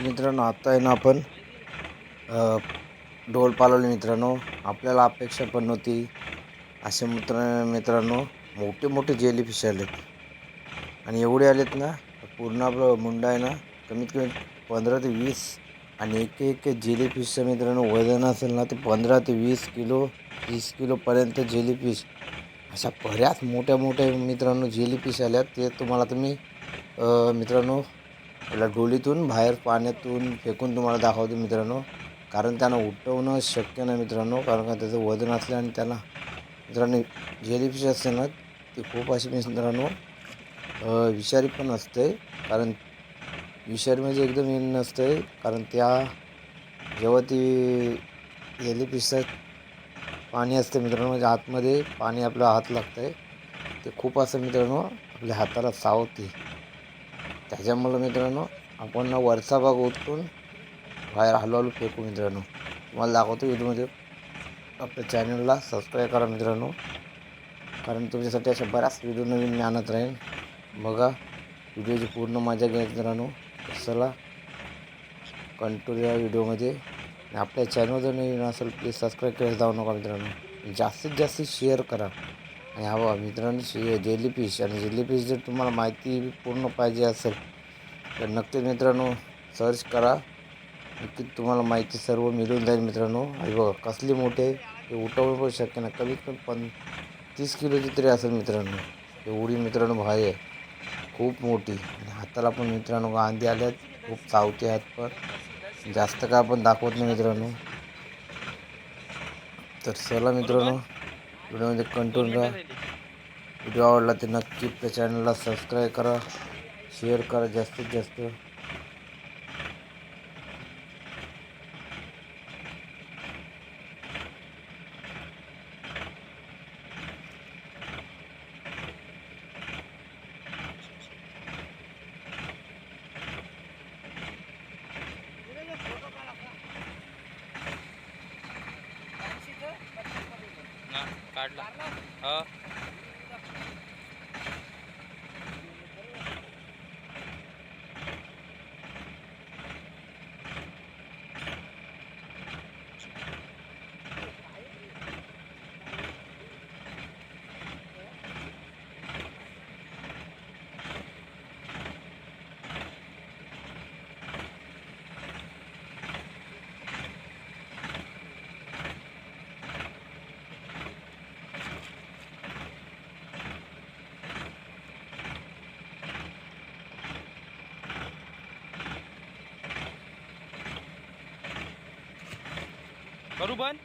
मित्रांनो आत्ता आहे ना आपण ढोल पालवले मित्रांनो. आपल्याला अपेक्षा पण नव्हती. असे मित्र मित्रांनो मोठे मोठे जेली फिश आलेत. आणि एवढे आलेत ना पूर्ण आपलं मुंडा आहे ना कमीत कमी पंधरा ते वीस आणि एक एक जेली फिशचं मित्रांनो वजन असेल ना ते पंधरा ते वीस किलो तीस किलोपर्यंत जेली फिश. अशा बऱ्याच मोठ्या मोठ्या मित्रांनो जेली फिश आल्यात. ते तुम्हाला तुम्ही मित्रांनो आपल्या डोलीतून बाहेर पाण्यातून फेकून तुम्हाला दाखवतो मित्रांनो. कारण त्यांना उठवणं शक्य नाही मित्रांनो कारण का त्याचं वजन असलं आणि त्याला मित्रांनो जेलीफिश असते ना ती खूप अशी मित्रांनो विषारी पण असते कारण विषारी म्हणजे एकदम हे नसते कारण त्या जेव्हा ती जेलीफिशचं पाणी असते मित्रांनो म्हणजे आतमध्ये पाणी आपल्या हात लागतं आहे ते खूप असं मित्रांनो आपल्या हाताला सावते त्याच्यामुळं मित्रांनो आपण वरचा भाग उठून बाहेर हळूहळू फेकू मित्रांनो. तुम्हाला दाखवतो व्हिडिओमध्ये. आपल्या चॅनलला सबस्क्राईब करा मित्रांनो. कारण तुमच्यासाठी अशा बऱ्याच व्हिडिओ नवीन मी आणत राहीन. बघा व्हिडिओची पूर्ण मजा घ्या मित्रांनो. चला कंटिन्यू या व्हिडिओमध्ये. आणि आपल्या चॅनल जर नवीन असेल प्लीज सबस्क्राईब करायला जाऊ नका मित्रांनो. जास्तीत जास्त शेअर करा. आणि हा मित्रांनो शे जेलीफिश आणि जेलीफिश जर तुम्हाला माहिती पूर्ण पाहिजे असेल तर नक्की मित्रांनो सर्च करा. नक्की तुम्हाला माहिती सर्व मिळून जाईल मित्रांनो. आणि बघा कसली मोठे ते उठवणं पण शक्य नाही. कमीत कमी पण तीस किलोची तरी असेल मित्रांनो. एवढी मित्रांनो भाई आहे. खूप मोठी. आणि हाताला पण मित्रांनो गांधी आल्यात. खूप चावते आहेत पण. जास्त काय आपण दाखवत नाही मित्रांनो. तर चला मित्रांनो. व्हिडिओमध्ये कंटिन्यू राहा. व्हिडिओ आवडला तर नक्की त्या चॅनलला सबस्क्राईब करा शेअर करा जास्तीत जास्त ना काढला हो करू बंद